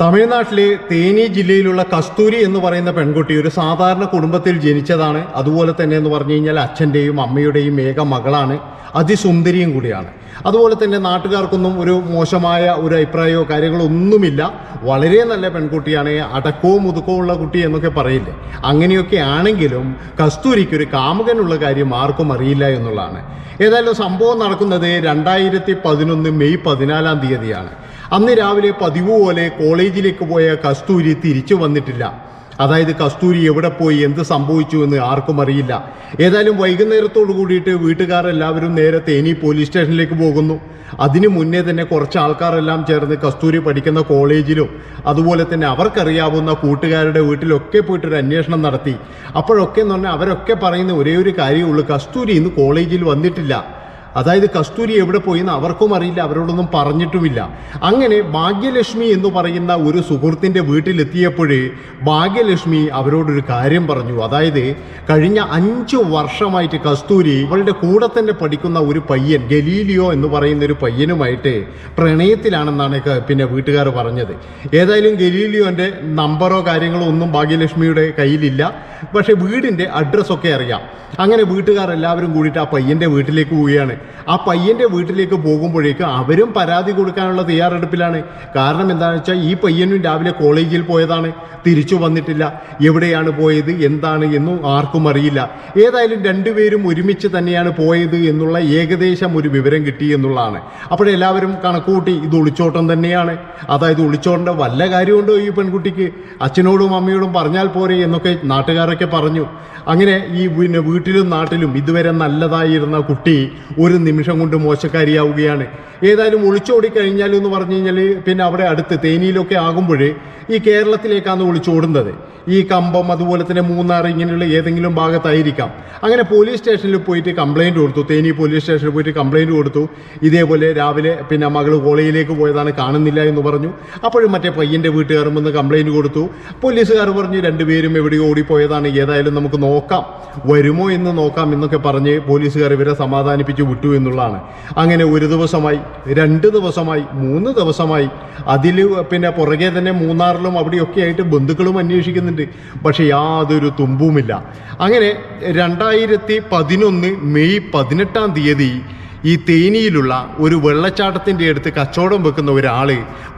തമിഴ്നാട്ടിലെ തേനി ജില്ലയിലുള്ള കസ്തൂരി എന്ന് പറയുന്ന പെൺകുട്ടി ഒരു സാധാരണ കുടുംബത്തിൽ ജനിച്ചതാണ്. അതുപോലെ തന്നെ എന്ന് പറഞ്ഞു കഴിഞ്ഞാൽ അച്ഛന്റെയും അമ്മയുടെയും ഏക മകളാണ്. അതിസുന്ദരിയും കൂടിയാണ്. അതുപോലെ തന്നെ നാട്ടുകാർക്കൊന്നും ഒരു മോശമായ ഒരു അഭിപ്രായമോ കാര്യങ്ങളോ ഒന്നുമില്ല. വളരെ നല്ല പെൺകുട്ടിയാണ്. അടക്കവും മുതുക്കവും ഉള്ള കുട്ടി എന്നൊക്കെ പറയില്ലേ. അങ്ങനെയൊക്കെ ആണെങ്കിലും കസ്തൂരിക്ക് ഒരു കാമുകനുള്ള കാര്യം ആർക്കും അറിയില്ല എന്നുള്ളതാണ്. ഏതായാലും സംഭവം നടക്കുന്നത് രണ്ടായിരത്തി പതിനൊന്ന് മെയ് പതിനാലാം തീയതിയാണ്. അന്ന് രാവിലെ പതിവ് പോലെ കോളേജിലേക്ക് പോയ കസ്തൂരി തിരിച്ചു വന്നിട്ടില്ല. അതായത് കസ്തൂരി എവിടെ പോയി എന്ത് സംഭവിച്ചു എന്ന് ആർക്കും അറിയില്ല. ഏതായാലും വൈകുന്നേരത്തോടു കൂടിയിട്ട് വീട്ടുകാരെല്ലാവരും നേരെ തേനി പോലീസ് സ്റ്റേഷനിലേക്ക് പോകുന്നു. അതിനു മുന്നേ തന്നെ കുറച്ച് ആൾക്കാരെല്ലാം ചേർന്ന് കസ്തൂരി പഠിക്കുന്ന കോളേജിലും അതുപോലെ തന്നെ അവർക്കറിയാവുന്ന കൂട്ടുകാരുടെ വീട്ടിലൊക്കെ പോയിട്ടൊരു അന്വേഷണം നടത്തി. അപ്പോഴൊക്കെ എന്ന് പറഞ്ഞാൽ അവരൊക്കെ പറയുന്ന ഒരേ ഒരു കാര്യമുള്ളൂ കസ്തൂരി ഇന്ന് കോളേജിൽ വന്നിട്ടില്ല. അതായത് കസ്തൂരി എവിടെ പോയി എന്ന് അവർക്കും അറിയില്ല അവരോടൊന്നും പറഞ്ഞിട്ടുമില്ല. അങ്ങനെ ഭാഗ്യലക്ഷ്മി എന്ന് പറയുന്ന ഒരു സുഹൃത്തിന്റെ വീട്ടിലെത്തിയപ്പോഴേ ഭാഗ്യലക്ഷ്മി അവരോടൊരു കാര്യം പറഞ്ഞു. അതായത് കഴിഞ്ഞ അഞ്ച് വർഷമായിട്ട് കസ്തൂരി ഇവളുടെ കൂടെ തന്നെ പഠിക്കുന്ന ഒരു പയ്യൻ ഗലീലിയോ എന്ന് പറയുന്ന ഒരു പയ്യനുമായിട്ട് പ്രണയത്തിലാണെന്നാണ് പിന്നെ വീട്ടുകാർ പറഞ്ഞത്. ഏതായാലും ഗലീലിയോന്റെ നമ്പറോ കാര്യങ്ങളോ ഒന്നും ഭാഗ്യലക്ഷ്മിയുടെ കയ്യിലില്ല. പക്ഷേ വീടിന്റെ അഡ്രസ്സൊക്കെ അറിയാം. അങ്ങനെ വീട്ടുകാർ എല്ലാവരും കൂടിയിട്ട് ആ പയ്യന്റെ വീട്ടിലേക്ക് പോവുകയാണ്. ആ പയ്യന്റെ വീട്ടിലേക്ക് പോകുമ്പോഴേക്ക് അവരും പരാതി കൊടുക്കാനുള്ള തയ്യാറെടുപ്പിലാണ്. കാരണം എന്താണെന്ന് വെച്ചാൽ ഈ പയ്യനും രാവിലെ കോളേജിൽ പോയതാണ്. തിരിച്ചു വന്നിട്ടില്ല. എവിടെയാണ് പോയത്? എന്താണ് എന്നും ആർക്കും അറിയില്ല. ഏതായാലും രണ്ടുപേരും ഒരുമിച്ച് തന്നെയാണ് പോയത് എന്നുള്ള ഏകദേശം ഒരു വിവരം കിട്ടി എന്നുള്ളതാണ്. അപ്പോഴെല്ലാവരും കണക്കുകൂട്ടി ഇത് ഒളിച്ചോട്ടം തന്നെയാണ്. അതായത് ഒളിച്ചോട്ടന്റെ വല്ല കാര്യമുണ്ടോ ഈ പെൺകുട്ടിക്ക്? അച്ഛനോടും അമ്മയോടും പറഞ്ഞാൽ പോരെ എന്നൊക്കെ നാട്ടുകാരൊക്കെ പറഞ്ഞു അങ്ങനെ ഈ പിന്നെ വീട്ടിലും നാട്ടിലും ഇതുവരെ നല്ലതായിരുന്ന കുട്ടി ഒരു നിമിഷം കൊണ്ട് മോശക്കാരിയാവുകയാണ്. ഏതായാലും ഒളിച്ചോടി കഴിഞ്ഞാൽ എന്ന് പറഞ്ഞു കഴിഞ്ഞാൽ പിന്നെ അവിടെ അടുത്ത് തേനിയിലൊക്കെ ആകുമ്പോൾ ഈ കേരളത്തിലേക്കാണ് ഒളിച്ചോടുന്നത്. ഈ കമ്പം അതുപോലെ തന്നെ മൂന്നാർ ഇങ്ങനെയുള്ള ഏതെങ്കിലും ഭാഗത്തായിരിക്കാം. അങ്ങനെ പോലീസ് സ്റ്റേഷനിൽ പോയിട്ട് കംപ്ലൈന്റ് കൊടുത്തു. തേനി പോലീസ് സ്റ്റേഷനിൽ പോയിട്ട് കംപ്ലൈന്റ് കൊടുത്തു. ഇതേപോലെ രാവിലെ പിന്നെ മകൾ കോളേജിലേക്ക് പോയതാണ് കാണുന്നില്ല എന്ന് പറഞ്ഞു. അപ്പോഴും മറ്റേ പയ്യന്റെ വീട്ടുകാരും വന്ന് കംപ്ലൈന്റ് കൊടുത്തു. പോലീസുകാർ പറഞ്ഞു രണ്ടുപേരും എവിടെയോ ഓടിപ്പോയതാണ് ഏതായാലും നമുക്ക് നോക്കാം. വരുമോ എന്ന് നോക്കാം എന്നൊക്കെ പറഞ്ഞ് പോലീസുകാർ ഇവരെ സമാധാനിപ്പിച്ച് വിട്ടു എന്നുള്ളതാണ്. അങ്ങനെ ഒരു ദിവസമായി രണ്ട് ദിവസമായി മൂന്ന് ദിവസമായി. അതിൽ പിന്നെ പുറകെ തന്നെ മൂന്നാറിലും അവിടെയൊക്കെ ആയിട്ട് ബന്ധുക്കളും അന്വേഷിക്കുന്നുണ്ട്. പക്ഷെ യാതൊരു തുമ്പുമില്ല. അങ്ങനെ രണ്ടായിരത്തി പതിനൊന്ന് മെയ് പതിനെട്ടാം തീയതി ഈ തേനിയിലുള്ള ഒരു വെള്ളച്ചാട്ടത്തിന്റെ അടുത്ത് കച്ചവടം വെക്കുന്ന ഒരാൾ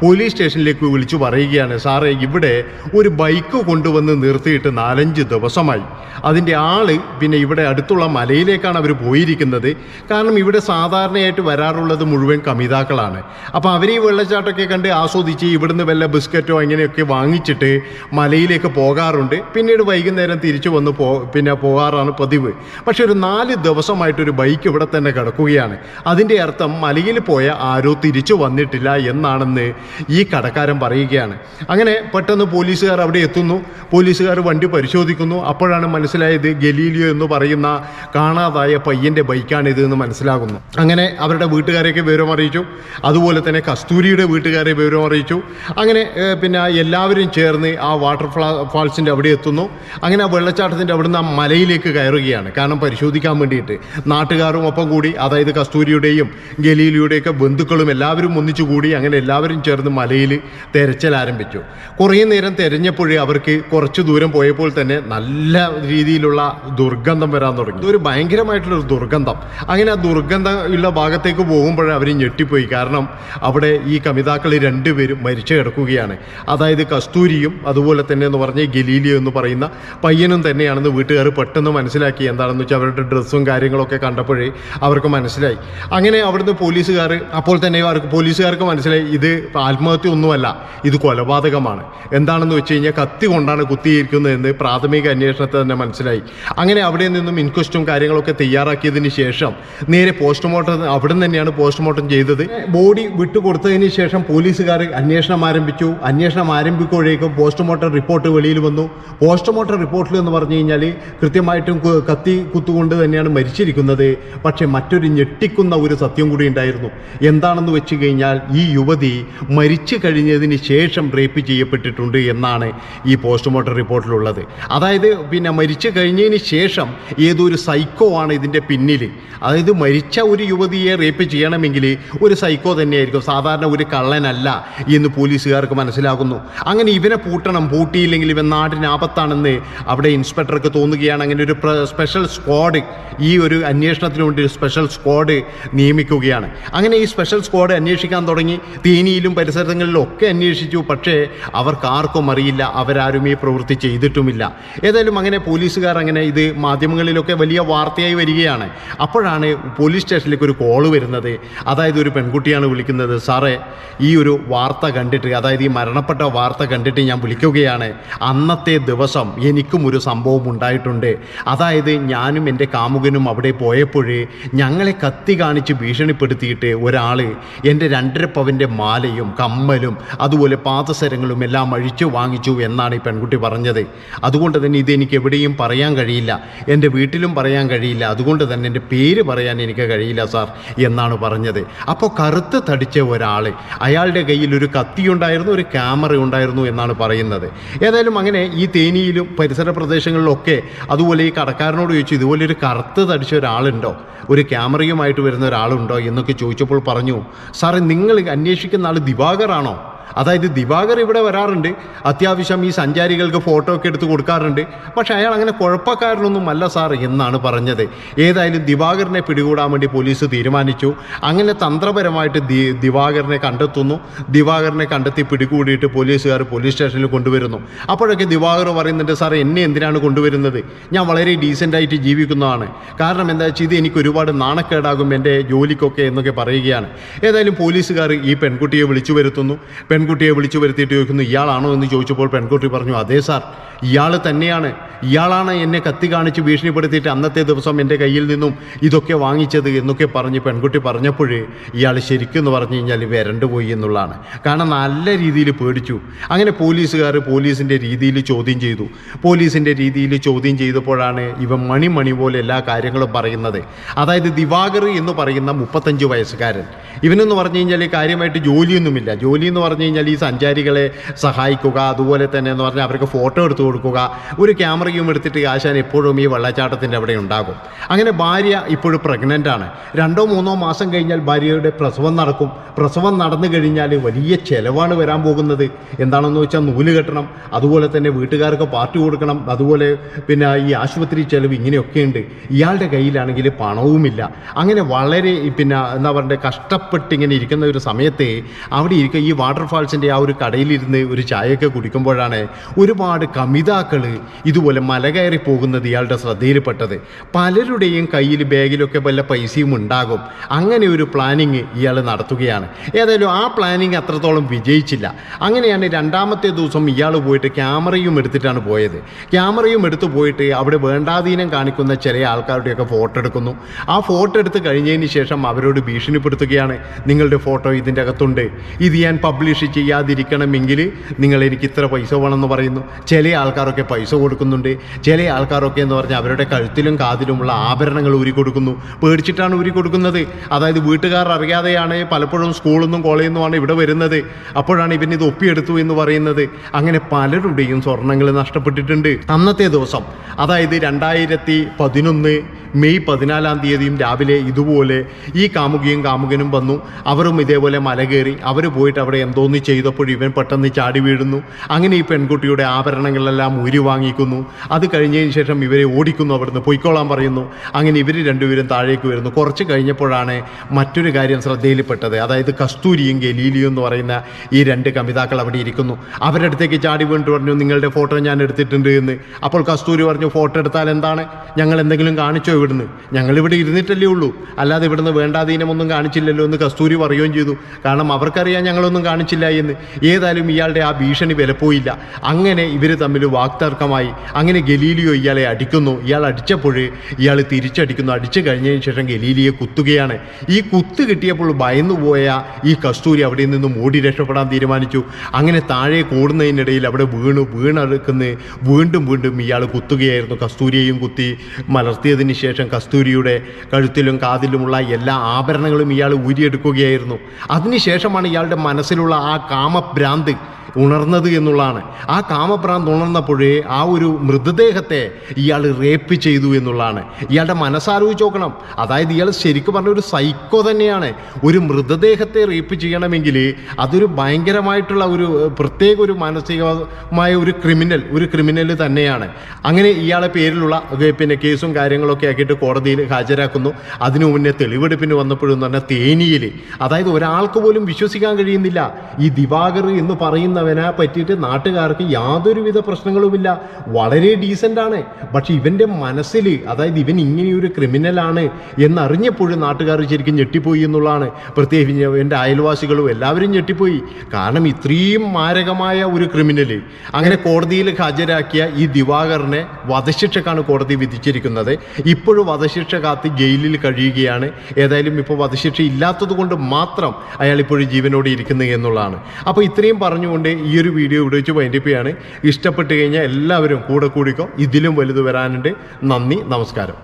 പോലീസ് സ്റ്റേഷനിലേക്ക് വിളിച്ചു പറയുകയാണ് സാറേ ഇവിടെ ഒരു ബൈക്ക് കൊണ്ടുവന്ന് നിർത്തിയിട്ട് നാലഞ്ച് ദിവസമായി. അതിന്റെ ആൾ പിന്നെ ഇവിടെ അടുത്തുള്ള മലയിലേക്കാണ് അവർ പോയിരിക്കുന്നത്. കാരണം ഇവിടെ സാധാരണയായിട്ട് വരാറുള്ളത് മുഴുവൻ കമിതാക്കളാണ്. അപ്പോൾ അവർ ഈ വെള്ളച്ചാട്ടമൊക്കെ കണ്ട് ആസ്വദിച്ച് ഇവിടുന്ന് വല്ല ബിസ്ക്കറ്റോ അങ്ങനെയൊക്കെ വാങ്ങിച്ചിട്ട് മലയിലേക്ക് പോകാറുണ്ട്. പിന്നീട് വൈകുന്നേരം തിരിച്ചു വന്ന് പോ പിന്നെ പോകാറാണ് പതിവ്. പക്ഷെ ഒരു നാല് ദിവസമായിട്ടൊരു ബൈക്ക് ഇവിടെ തന്നെ കിടക്കുകയാണ്. അതിന്റെ അർത്ഥം മലയിൽ പോയ ആരോ തിരിച്ചു വന്നിട്ടില്ല എന്നാണെന്ന് ഈ കടക്കാരൻ പറയുകയാണ്. അങ്ങനെ പെട്ടെന്ന് പോലീസുകാർ അവിടെ എത്തുന്നു. പോലീസുകാർ വണ്ടി പരിശോധിക്കുന്നു. അപ്പോഴാണ് മനസ്സിലായത് ഗലീലിയോ എന്ന് പറയുന്ന കാണാതായ പയ്യന്റെ ബൈക്കാണിത് എന്ന് മനസ്സിലാകുന്നു. അങ്ങനെ അവരുടെ വീട്ടുകാരെയൊക്കെ വിവരം അറിയിച്ചു. അതുപോലെ തന്നെ കസ്തൂരിയുടെ വീട്ടുകാരെ വിവരം അറിയിച്ചു. അങ്ങനെ പിന്നെ എല്ലാവരും ചേർന്ന് ആ വാട്ടർ ഫാൾസിന്റെ അവിടെ എത്തുന്നു. അങ്ങനെ ആ വെള്ളച്ചാട്ടത്തിന്റെ അവിടുന്ന് ആ മലയിലേക്ക് കയറുകയാണ്. കാരണം പരിശോധിക്കാൻ വേണ്ടിയിട്ട് നാട്ടുകാരും ഒപ്പം കൂടി അതായത് കസ്തൂരിയുടെയും ഗലീലിയുടെയൊക്കെ ബന്ധുക്കളും എല്ലാവരും ഒന്നിച്ചു കൂടി അങ്ങനെ എല്ലാവരും ചേർന്ന് മലയിൽ തെരച്ചിൽ ആരംഭിച്ചു. കുറേ നേരം തെരഞ്ഞപ്പോഴേ അവർക്ക് കുറച്ച് ദൂരം പോയപ്പോൾ തന്നെ നല്ല രീതിയിലുള്ള ദുർഗന്ധം വരാൻ തുടങ്ങി. ഇതൊരു ഭയങ്കരമായിട്ടുള്ളൊരു ദുർഗന്ധം. അങ്ങനെ ആ ദുർഗന്ധമുള്ള ഭാഗത്തേക്ക് പോകുമ്പോഴേ അവർ ഞെട്ടിപ്പോയി. കാരണം അവിടെ ഈ കവിതാക്കൾ രണ്ടുപേരും മരിച്ചു കിടക്കുകയാണ്. അതായത് കസ്തൂരിയും അതുപോലെ തന്നെ എന്ന് പറഞ്ഞ ഗലീലിയോ എന്ന് പറയുന്ന പയ്യനും തന്നെയാണെന്ന് വീട്ടുകാർ പെട്ടെന്ന് മനസ്സിലാക്കി. എന്താണെന്ന് വെച്ചാൽ അവരുടെ ഡ്രസ്സും കാര്യങ്ങളൊക്കെ കണ്ടപ്പോഴേ അവർക്ക് മനസ്സിലായി. അങ്ങനെ അവിടുന്ന് പോലീസുകാർ അപ്പോൾ തന്നെ അവർക്ക് പോലീസുകാർക്ക് മനസ്സിലായി ഇത് ആത്മഹത്യ ഒന്നുമല്ല ഇത് കൊലപാതകമാണ്. എന്താണെന്ന് വെച്ച് കഴിഞ്ഞാൽ കത്തി കൊണ്ടാണ് കുത്തിയിരിക്കുന്നതെന്ന് പ്രാഥമിക അന്വേഷണത്തിൽ തന്നെ മനസ്സിലായി. അങ്ങനെ അവിടെ നിന്നും ഇൻക്വസ്റ്റും കാര്യങ്ങളൊക്കെ തയ്യാറാക്കിയതിന് ശേഷം നേരെ പോസ്റ്റ്മോർട്ടം അവിടെ തന്നെയാണ് പോസ്റ്റ്മോർട്ടം ചെയ്തത്. ബോഡി വിട്ടുകൊടുത്തതിന് ശേഷം പോലീസുകാർ അന്വേഷണം ആരംഭിച്ചു. അന്വേഷണം ആരംഭിക്കുമ്പോഴേക്കും പോസ്റ്റ്മോർട്ടം റിപ്പോർട്ട് വെളിയിൽ വന്നു. പോസ്റ്റ്മോർട്ടം റിപ്പോർട്ടിൽ എന്ന് പറഞ്ഞു കഴിഞ്ഞാൽ കൃത്യമായിട്ടും കത്തി കുത്തുകൊണ്ട് തന്നെയാണ് മരിച്ചിരിക്കുന്നത്. പക്ഷേ മറ്റൊരു ഞെട്ടി ഞെട്ടിക്കുന്ന ഒരു സത്യം കൂടി ഉണ്ടായിരുന്നു. എന്താണെന്ന് വെച്ച് കഴിഞ്ഞാൽ ഈ യുവതി മരിച്ചു കഴിഞ്ഞതിന് ശേഷം റേപ്പ് ചെയ്യപ്പെട്ടിട്ടുണ്ട് എന്നാണ് ഈ പോസ്റ്റ്മോർട്ടം റിപ്പോർട്ടിലുള്ളത്. അതായത് പിന്നെ മരിച്ചു കഴിഞ്ഞതിന് ശേഷം ഏതോ ഒരു സൈക്കോ ആണ് ഇതിന്റെ പിന്നിൽ അതായത് മരിച്ച ഒരു യുവതിയെ റേപ്പ് ചെയ്യണമെങ്കിൽ ഒരു സൈക്കോ തന്നെയായിരിക്കും. സാധാരണ ഒരു കള്ളനല്ല എന്ന് പോലീസുകാർക്ക് മനസ്സിലാകുന്നു. അങ്ങനെ ഇവനെ പൂട്ടണം പൂട്ടിയില്ലെങ്കിൽ ഇവൻ നാടിന് ആപത്താണെന്ന് അവിടെ ഇൻസ്പെക്ടർക്ക് തോന്നുകയാണ്. അങ്ങനെ ഒരു സ്പെഷ്യൽ സ്ക്വാഡ് ഈ ഒരു അന്വേഷണത്തിന് വേണ്ടി ഒരു സ്പെഷ്യൽ സ്ക്വാഡ് നിയമിക്കുകയാണ്. അങ്ങനെ ഈ സ്പെഷ്യൽ സ്ക്വാഡ് അന്വേഷിക്കാൻ തുടങ്ങി. തേനിയിലും പരിസരങ്ങളിലും ഒക്കെ അന്വേഷിച്ചു. പക്ഷേ അവർക്ക് ആർക്കും അറിയില്ല. അവരാരും ഈ പ്രവൃത്തി ചെയ്തിട്ടുമില്ല. ഏതായാലും അങ്ങനെ പോലീസുകാർ അങ്ങനെ ഇത് മാധ്യമങ്ങളിലൊക്കെ വലിയ വാർത്തയായി വരികയാണ്. അപ്പോഴാണ് പോലീസ് സ്റ്റേഷനിലേക്ക് ഒരു കോൾ വരുന്നത്. അതായത് ഒരു പെൺകുട്ടിയാണ് വിളിക്കുന്നത്. സാറേ ഈ ഒരു വാർത്ത കണ്ടിട്ട് അതായത് ഈ മരണപ്പെട്ട വാർത്ത കണ്ടിട്ട് ഞാൻ വിളിക്കുകയാണ്. അന്നത്തെ ദിവസം എനിക്കും ഒരു സംഭവം ഉണ്ടായിട്ടുണ്ട്. അതായത് ഞാനും എന്റെ കാമുകനും അവിടെ പോയപ്പോഴേ ഞങ്ങളെ കാണിച്ച് ഭീഷണിപ്പെടുത്തിയിട്ട് ഒരാൾ എന്റെ രണ്ടര പവന്റെ മാലയും കമ്മലും അതുപോലെ പാദസരങ്ങളും എല്ലാം അഴിച്ചു വാങ്ങിച്ചു എന്നാണ് ഈ പെൺകുട്ടി പറഞ്ഞത്. അതുകൊണ്ട് തന്നെ ഇതെനിക്ക് എവിടെയും പറയാൻ കഴിയില്ല. എന്റെ വീട്ടിലും പറയാൻ കഴിയില്ല. അതുകൊണ്ട് തന്നെ എന്റെ പേര് പറയാൻ എനിക്ക് കഴിയില്ല സാർ എന്നാണ് പറഞ്ഞത്. അപ്പോൾ കറുത്ത് തടിച്ച ഒരാൾ അയാളുടെ കയ്യിൽ ഒരു കത്തി ഉണ്ടായിരുന്നു ഒരു ക്യാമറ ഉണ്ടായിരുന്നു എന്നാണ് പറയുന്നത്. ഏതായാലും അങ്ങനെ ഈ തേനിയിലും പരിസര പ്രദേശങ്ങളിലൊക്കെ അതുപോലെ ഈ കടക്കാരനോട് ചോദിച്ചു ഇതുപോലെ ഒരു കറുത്ത് തടിച്ച ഒരാളുണ്ടോ? ഒരു ക്യാമറയുമായിട്ട് വരുന്ന ഒരാളുണ്ടോ എന്നൊക്കെ ചോദിച്ചപ്പോൾ പറഞ്ഞു സാറേ നിങ്ങൾ അന്വേഷിക്കുന്ന ആൾ ദിവാകറാണോ അതായത് ദിവാകർ ഇവിടെ വരാറുണ്ട്. അത്യാവശ്യം ഈ സഞ്ചാരികൾക്ക് ഫോട്ടോ ഒക്കെ എടുത്ത് കൊടുക്കാറുണ്ട്. പക്ഷെ അയാൾ അങ്ങനെ കുഴപ്പക്കാരനൊന്നും അല്ല സാർ എന്നാണ് പറഞ്ഞത്. ഏതായാലും ദിവാകരനെ പിടികൂടാൻ വേണ്ടി പോലീസ് തീരുമാനിച്ചു. അങ്ങനെ തന്ത്രപരമായിട്ട് ദി ദിവാകരനെ കണ്ടെത്തുന്നു. ദിവാകരനെ കണ്ടെത്തി പിടികൂടിയിട്ട് പോലീസുകാർ പോലീസ് സ്റ്റേഷനിൽ കൊണ്ടുവരുന്നു. അപ്പോഴൊക്കെ ദിവാകർ പറയുന്നുണ്ട് സാർ എന്നെ എന്തിനാണ് കൊണ്ടുവരുന്നത്? ഞാൻ വളരെ ഡീസന്റായിട്ട് ജീവിക്കുന്നതാണ്. കാരണം എന്താ വെച്ചാൽ ഇത് എനിക്ക് ഒരുപാട് നാണക്കേടാകും എന്റെ ജോലിക്കൊക്കെ എന്നൊക്കെ പറയുകയാണ്. ഏതായാലും പോലീസുകാർ ഈ പെൺകുട്ടിയെ വിളിച്ചു വരുത്തുന്നു. പെൺകുട്ടിയെ വിളിച്ചു വരുത്തിയിട്ട് ചോദിക്കുന്നു ഇയാളാണോ? എന്ന് ചോദിച്ചപ്പോൾ പെൺകുട്ടി പറഞ്ഞു അതേ സാർ ഇയാൾ തന്നെയാണ്. ഇയാളാണ് എന്നെ കത്തി കാണിച്ച് ഭീഷണിപ്പെടുത്തിയിട്ട് അന്നത്തെ ദിവസം എന്റെ കയ്യിൽ നിന്നും ഇതൊക്കെ വാങ്ങിച്ചത് എന്നൊക്കെ പറഞ്ഞ് പെൺകുട്ടി പറഞ്ഞപ്പോഴേ ഇയാൾ ശരിക്കും എന്ന് പറഞ്ഞു കഴിഞ്ഞാൽ വരണ്ടുപോയി എന്നുള്ളതാണ്. കാരണം നല്ല രീതിയിൽ പേടിച്ചു. അങ്ങനെ പോലീസുകാർ പോലീസിന്റെ രീതിയിൽ ചോദ്യം ചെയ്തു. പോലീസിന്റെ രീതിയിൽ ചോദ്യം ചെയ്തപ്പോഴാണ് ഇവ മണി മണി പോലെ എല്ലാ കാര്യങ്ങളും പറയുന്നത്. അതായത് ദിവാകർ എന്ന് പറയുന്ന മുപ്പത്തഞ്ച് വയസ്സുകാരൻ. ഇവനെന്ന് പറഞ്ഞു കഴിഞ്ഞാൽ കാര്യമായിട്ട് ജോലിയൊന്നുമില്ല. ജോലി എന്ന് പറഞ്ഞു കഴിഞ്ഞാൽ ഈ സഞ്ചാരികളെ സഹായിക്കുക അതുപോലെ തന്നെ എന്ന് പറഞ്ഞാൽ അവർക്ക് ഫോട്ടോ എടുത്തു കൊടുക്കുക ഒരു ക്യാമറയും എടുത്തിട്ട് ആശാൻ എപ്പോഴും ഈ വെള്ളച്ചാട്ടത്തിന്റെ അവിടെ ഉണ്ടാകും. അങ്ങനെ ഭാര്യ ഇപ്പോഴും പ്രഗ്നന്റ് ആണ്. രണ്ടോ മൂന്നോ മാസം കഴിഞ്ഞാൽ ഭാര്യയുടെ പ്രസവം നടക്കും. പ്രസവം നടന്നു കഴിഞ്ഞാൽ വലിയ ചിലവാണ് വരാൻ പോകുന്നത്. എന്താണെന്ന് വെച്ചാൽ നൂൽ കെട്ടണം അതുപോലെ തന്നെ വീട്ടുകാർക്ക് പാർട്ടി കൊടുക്കണം അതുപോലെ പിന്നെ ഈ ആശുപത്രി ചെലവ് ഇങ്ങനെയൊക്കെയുണ്ട് ഇയാളുടെ കയ്യിലാണെങ്കിൽ പണവുമില്ല. അങ്ങനെ വളരെ പിന്നെ എന്താ പറയുക കഷ്ടപ്പെട്ടിങ്ങനെ ഇരിക്കുന്ന ഒരു സമയത്ത് അവിടെ ഇരിക്കുക ഈ വാട്ടർഫാൾസിന്റെ ആ ഒരു കടയിലിരുന്ന് ഒരു ചായയൊക്കെ കുടിക്കുമ്പോഴാണ് ഒരുപാട് കമിതാക്കൾ ഇതുപോലെ മല കയറി പോകുന്നത് ഇയാളുടെ ശ്രദ്ധയിൽപ്പെട്ടത്. പലരുടെയും കയ്യിൽ ബാഗിലൊക്കെ വല്ല പൈസയും ഉണ്ടാകും. അങ്ങനെ ഒരു പ്ലാനിങ് ഇയാൾ നടത്തുകയാണ്. ഏതായാലും ആ പ്ലാനിങ് അത്രത്തോളം വിജയിച്ചില്ല. അങ്ങനെയാണ് രണ്ടാമത്തെ ദിവസം ഇയാൾ പോയിട്ട് ക്യാമറയും എടുത്തിട്ടാണ് പോയത്. ക്യാമറയും എടുത്തു പോയിട്ട് അവിടെ വേണ്ടാധീനം കാണിക്കുന്ന ചില ആൾക്കാരുടെയൊക്കെ ഫോട്ടോ എടുക്കുന്നു. ആ ഫോട്ടോ എടുത്ത് കഴിഞ്ഞതിന് ശേഷം അവരോട് ഭീഷണിപ്പെടുത്തുകയാണ് നിങ്ങളുടെ ഫോട്ടോ ഇതിന്റെ അകത്തുണ്ട് ഇത് ഞാൻ പബ്ലിഷ് ചെയ്യാതിരിക്കണമെങ്കിൽ നിങ്ങൾ എനിക്ക് ഇത്ര പൈസ വേണമെന്ന് പറയുന്നു. ചില ആൾക്കാരൊക്കെ പൈസ കൊടുക്കുന്നുണ്ട്. ചില ആൾക്കാരൊക്കെ എന്ന് പറഞ്ഞാൽ അവരുടെ കഴുത്തിലും കാതിലുമുള്ള ആഭരണങ്ങൾ ഊരി കൊടുക്കുന്നു. പേടിച്ചിട്ടാണ് ഊരി കൊടുക്കുന്നത്. അതായത് വീട്ടുകാർ അറിയാതെയാണ് പലപ്പോഴും സ്കൂളിൽ നിന്നും കോളേജിൽ നിന്നുമാണ് ഇവിടെ വരുന്നത്. അപ്പോഴാണ് ഇവൻ ഇത് ഒപ്പിയെടുത്തു എന്ന് പറയുന്നത്. അങ്ങനെ പലരുടെയും സ്വർണങ്ങൾ നഷ്ടപ്പെട്ടിട്ടുണ്ട്. അന്നത്തെ ദിവസം അതായത് രണ്ടായിരത്തി പതിനൊന്ന് മെയ് പതിനാലാം തീയതിയും രാവിലെ ഇതുപോലെ ഈ കാമുകിയും കാമുകനും വന്നു. അവരും ഇതേപോലെ മല കയറി അവർ പോയിട്ട് അവിടെ എന്തോന്ന് ചെയ്തപ്പോൾ ഇവൻ പെട്ടെന്ന് ചാടി വീഴുന്നു. അങ്ങനെ ഈ പെൺകുട്ടിയുടെ ആഭരണങ്ങളെല്ലാം ഊരി വാങ്ങിക്കുന്നു. അത് കഴിഞ്ഞതിന് ശേഷം ഇവരെ ഓടിക്കുന്നു അവിടുന്ന് പൊയ്ക്കോളാൻ പറയുന്നു. അങ്ങനെ ഇവർ രണ്ടുപേരും താഴേക്ക് വരുന്നു. കുറച്ച് കഴിഞ്ഞപ്പോഴാണ് മറ്റൊരു കാര്യം ശ്രദ്ധയിൽപ്പെട്ടത്. അതായത് കസ്തൂരിയും ഗലീലിയും എന്ന് പറയുന്ന ഈ രണ്ട് കമിതാക്കൾ അവിടെ ഇരിക്കുന്നു. അവരുടെ അടുത്തേക്ക് ചാടി വീണിട്ട് പറഞ്ഞു നിങ്ങളുടെ ഫോട്ടോ ഞാൻ എടുത്തിട്ടുണ്ട് എന്ന്. അപ്പോൾ കസ്തൂരി പറഞ്ഞു ഫോട്ടോ എടുത്താൽ എന്താണ്? ഞങ്ങൾ എന്തെങ്കിലും കാണിച്ചോ ഇവിടുന്ന്? ഞങ്ങൾ ഇവിടെ ഇരുന്നിട്ടല്ലേ ഉള്ളൂ. അല്ലാതെ ഇവിടുന്ന് വേണ്ടാധീനമൊന്നും കാണിച്ചില്ലല്ലോ എന്ന് കസ്തൂരി പറയുകയും ചെയ്തു. കാരണം അവർക്കറിയാം ഞങ്ങളൊന്നും കാണിച്ചില്ല എന്ന് ഏതായാലും ഇയാളുടെ ആ ഭീഷണി വിലപ്പോയില്ല. അങ്ങനെ ഇവർ തമ്മിൽ വാക്തർക്കമായി. അങ്ങനെ ഗലീലിയോ ഇയാളെ അടിക്കുന്നു. ഇയാൾ അടിച്ചപ്പോൾ ഇയാൾ തിരിച്ചടിക്കുന്നു. അടിച്ചു കഴിഞ്ഞതിന് ശേഷം ഗലീലിയെ കുത്തുകയാണ്. ഈ കുത്ത് കിട്ടിയപ്പോൾ ഭയന്നു പോയ ഈ കസ്തൂരി അവിടെ നിന്നും ഓടി രക്ഷപ്പെടാൻ തീരുമാനിച്ചു. അങ്ങനെ താഴെ കൂടുന്നതിനിടയിൽ അവിടെ വീണു. വീണെടുക്കുന്ന വീണ്ടും വീണ്ടും ഇയാൾ കുത്തുകയായിരുന്നു. കസ്തൂരിയെയും കുത്തി മലർത്തിയതിന് ശേഷം കസ്തൂരിയുടെ കഴുത്തിലും കാതിലുമുള്ള എല്ലാ ആഭരണങ്ങളും ഇയാൾ ഊരിയെടുക്കുകയായിരുന്നു. അതിനുശേഷമാണ് ഇയാളുടെ മനസ്സിലുള്ള ആ കാമഭ്രാന്ത് ഉണർന്നത് എന്നുള്ളതാണ്. ആ കാമഭ്രാന്ത് ഉണർന്നപ്പോഴേ ആ ഒരു മൃതദേഹത്തെ ഇയാൾ റേപ്പ് ചെയ്തു എന്നുള്ളതാണ്. ഇയാളുടെ മനസ്സാലോചിച്ച് നോക്കണം. അതായത് ഇയാൾ ശരിക്കും പറഞ്ഞ ഒരു സൈക്കോ തന്നെയാണ്. ഒരു മൃതദേഹത്തെ റേപ്പ് ചെയ്യണമെങ്കിൽ അതൊരു ഭയങ്കരമായിട്ടുള്ള ഒരു പ്രത്യേക ഒരു മാനസികമായ ഒരു ക്രിമിനൽ ഒരു ക്രിമിനൽ തന്നെയാണ്. അങ്ങനെ ഇയാളെ പേരിലുള്ള പിന്നെ കേസും കാര്യങ്ങളൊക്കെ ആക്കിയിട്ട് കോടതിയിൽ ഹാജരാക്കുന്നു. അതിനു മുന്നേ തെളിവെടുപ്പിന് വന്നപ്പോഴും തന്നെ തേനിയിൽ അതായത് ഒരാൾക്ക് പോലും വിശ്വസിക്കാൻ കഴിയുന്നില്ല. ഈ ദിവാകർ എന്ന് പറയുന്നവനെ പറ്റിയിട്ട് നാട്ടുകാർക്ക് യാതൊരുവിധ പ്രശ്നങ്ങളുമില്ല. വളരെ ഡീസന്റ് ആണ്. പക്ഷെ ഇവന്റെ മനസ്സിൽ അതായത് ഇവൻ ഇങ്ങനെയൊരു ക്രിമിനലാണ് എന്നറിഞ്ഞപ്പോഴും നാട്ടുകാർ ശരിക്കും ഞെട്ടിപ്പോയി എന്നുള്ളതാണ്. പ്രത്യേകിച്ച് എന്റെ അയൽവാസികളും എല്ലാവരും ഞെട്ടിപ്പോയി. കാരണം ഇത്രയും മാരകമായ ഒരു ക്രിമിനൽ അങ്ങനെ കോടതിയിൽ ഹാജരാക്കിയ ഈ ദിവാകറിനെ വധശിക്ഷക്കാണ് കോടതി വിധിച്ചിരിക്കുന്നത്. ഇപ്പോഴും വധശിക്ഷ കാത്ത് ജയിലിൽ കഴിയുകയാണ്. ഏതായാലും ഇപ്പോൾ വധശിക്ഷ ഇല്ലാത്തത് കൊണ്ട് മാത്രം അയാൾ ഇപ്പോഴും ജീവനോടെ ഇരിക്കുന്നു എന്നുള്ളതാണ്. അപ്പോൾ ഇത്രയും പറഞ്ഞുകൊണ്ട് ഈ ഒരു വീഡിയോ ഇവിടെ വെച്ച് വൈൻഡിപ്പിയാണ് ഇഷ്ടപ്പെട്ട് കഴിഞ്ഞാൽ എല്ലാവരും കൂടെ കൂടിക്കോ. ഇതിലും വലുത് വരാനുണ്ട്. നന്ദി നമസ്കാരം.